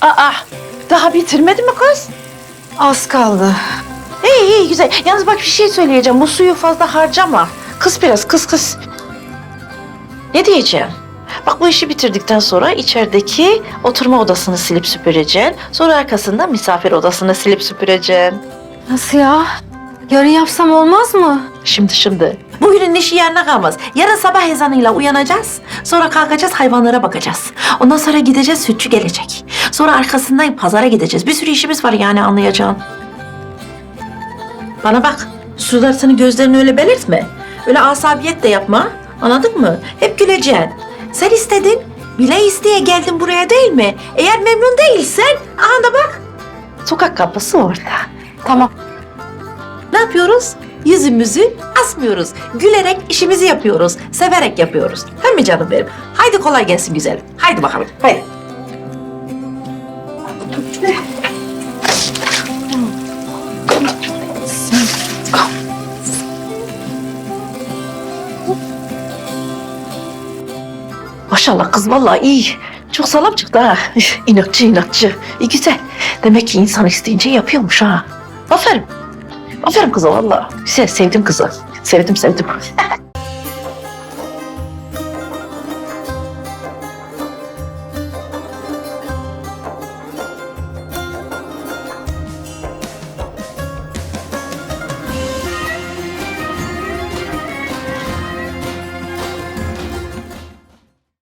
Aa, daha bitirmedi mi kız? Az kaldı. İyi iyi güzel. Yalnız bak bir şey söyleyeceğim. Bu suyu fazla harcama. Kız biraz kız kız. Ne diyeceğim? Bak bu işi bitirdikten sonra içerideki oturma odasını silip süpüreceksin. Sonra arkasından misafir odasını silip süpüreceksin. Nasıl ya? Yarın yapsam olmaz mı? Şimdi şimdi. Bugünün işi yerine kalmaz. Yarın sabah ezanıyla uyanacağız. Sonra kalkacağız hayvanlara bakacağız. Ondan sonra gideceğiz sütçü gelecek. Sonra arkasından pazara gideceğiz. Bir sürü işimiz var yani anlayacağın. Bana bak. Sularını gözlerini öyle belirtme. Öyle asabiyet de yapma. Anladın mı? Hep güleceksin. Sen istedin. Bile isteye geldin buraya değil mi? Eğer memnun değilsen, aha da bak. Sokak kapısı orada. Tamam. Ne yapıyoruz? Yüzümüzü asmıyoruz. Gülerek işimizi yapıyoruz. Severek yapıyoruz. Değil mi canım benim? Haydi kolay gelsin güzelim. Haydi bakalım. Haydi. Maşallah kız vallahi iyi. Çok sağlam çıktı ha. İnatçı inatçı. İyi güzel. Demek ki insan isteyince yapıyormuş ha. Aferin. Aferin kıza. Güzel sevdim kızı. Sevdim sevdim.